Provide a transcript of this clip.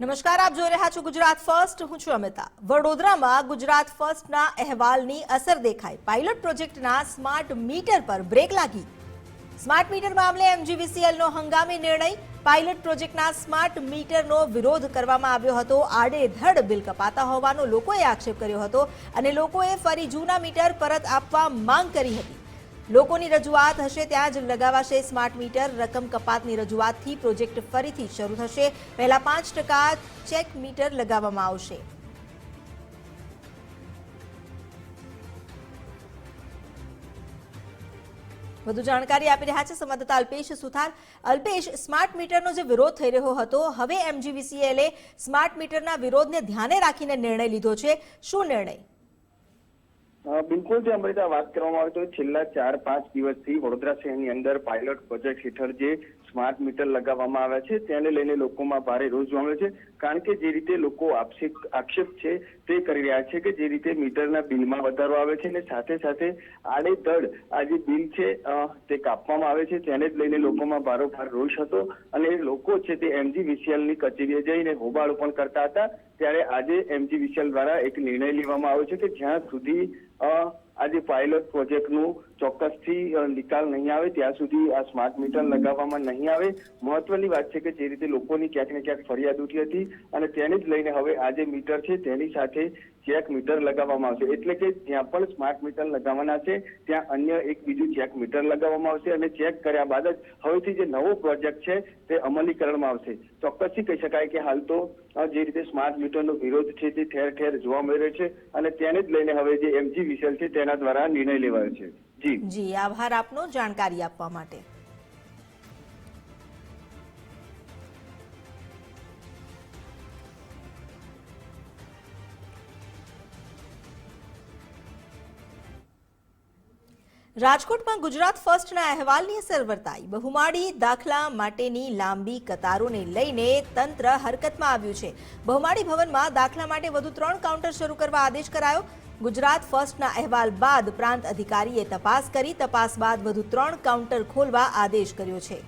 નમસ્કાર, આપ જોઈ રહ્યા છો ગુજરાત ફર્સ્ટ. હું છું અમિતા. વડોદરામાં ગુજરાત ફર્સ્ટના અહેવાલની અસર દેખાય પાયલોટ પ્રોજેક્ટના સ્માર્ટ મીટર પર બ્રેક લાગી. સ્માર્ટ મીટર મામલે એમજીવીસીએલનો હંગામી નિર્ણય. પાયલોટ પ્રોજેક્ટના સ્માર્ટ મીટરનો વિરોધ કરવામાં આવ્યો હતો. આડેધડ બિલ કપાતા હોવાનો લોકોએ આક્ષેપ કર્યો હતો અને લોકોએ ફરી જૂના મીટર પરત આપવા માંગ કરી હતી. લોકોની રજૂઆત હશે, ત્યાં જ લગાવાશે સ્માર્ટ મીટર, રકમ કપાતની રજૂઆતથી પ્રોજેક્ટ ફરીથી શરૂ થશે. પહેલા પાંચ ટકા ચેક મીટર લગાવવામાં આવશે. વધુ જાણકારી આપી રહ્યા છે સંવાદદાતા અલ્પેશ સુથાર. અલ્પેશ, સ્માર્ટ મીટરનો જે વિરોધ થઈ રહ્યો હતો, હવે એમજીવીસીએલે સ્માર્ટ મીટરના વિરોધને ધ્યાને રાખીને નિર્ણય લીધો છે. શું નિર્ણય? બિલકુલ જે અમૃતા વાત કરવામાં આવે તો છેલ્લા ચાર, પાંચ દિવસથી વડોદરા શહેરની અંદર પાયલોટ પ્રોજેક્ટ હેઠળ જે સ્માર્ટ મીટર લગાવવામાં આવ્યા છે, તેને લઈને લોકોમાં ભારે રોષ જોવા છે. કારણ કે જે રીતે લોકો આક્ષેપ આક્ષેપ છે તે કરી રહ્યા છે કે જે રીતે મીટરના બિલમાં વધારો આવે છે અને સાથે સાથે આડેધડ આ જે બિલ છે તે કાપવામાં આવે છે. તેને જ લઈને લોકોમાં ભારોભાર રોષ હતો અને લોકો છે તે એમજી ની કચેરીએ જઈને હોબાળો પણ કરતા હતા. ત્યારે આજે એમજી વિશાલ દ્વારા એક નિર્ણય લેવામાં આવ્યો છે કે જ્યાં સુધી આજે આ જે પાયલોટ પ્રોજેક્ટનું ચોક્કસથી નિકાલ નહીં આવે ત્યાં સુધી આ સ્માર્ટ મીટર લગાવવામાં નહીં આવે. મહત્વની વાત છે કે જે રીતે લોકોની ક્યાંક ને ક્યાંક ફરિયાદ ઉઠી હતી અને તેને જ લઈને હવે આ જે મીટર છે તેની સાથે ચેક મીટર લગાવવામાં આવશે. એટલે કે જ્યાં પણ સ્માર્ટ મીટર લગાવવાના છે ત્યાં અન્ય એક બીજું ચેક મીટર લગાવવામાં આવશે અને ચેક કર્યા બાદ જ હવેથી જે નવો પ્રોજેક્ટ છે તે અમલીકરણમાં આવશે. ચોક્કસથી કહી શકાય કે હાલ તો જે રીતે સ્માર્ટ મીટરનો વિરોધ છે તે ઠેર ઠેર જોવા મળી રહ્યો છે અને તેને જ લઈને હવે જે એમજી વિશેલ છે તેના દ્વારા નિર્ણય લેવાયો છે. જી. જી, આભાર આપનો જાણકારી આપવા માટે. રાજકોટમાં ગુજરાત ફર્સ્ટના અહેવાલની અસર વર્તાઈ. બહુમાળી દાખલા માટેની લાંબી કતારોને લઈને તંત્ર હરકતમાં આવ્યું છે. બહુમાળી ભવનમાં દાખલા માટે વધુ ત્રણ કાઉન્ટર શરૂ કરવા આદેશ કરાયો. ગુજરાત ફર્સ્ટના અહેવાલ બાદ પ્રાંત અધિકારીએ તપાસ કરી, તપાસ બાદ વધુ ત્રણ કાઉન્ટર ખોલવા આદેશ કર્યો છે.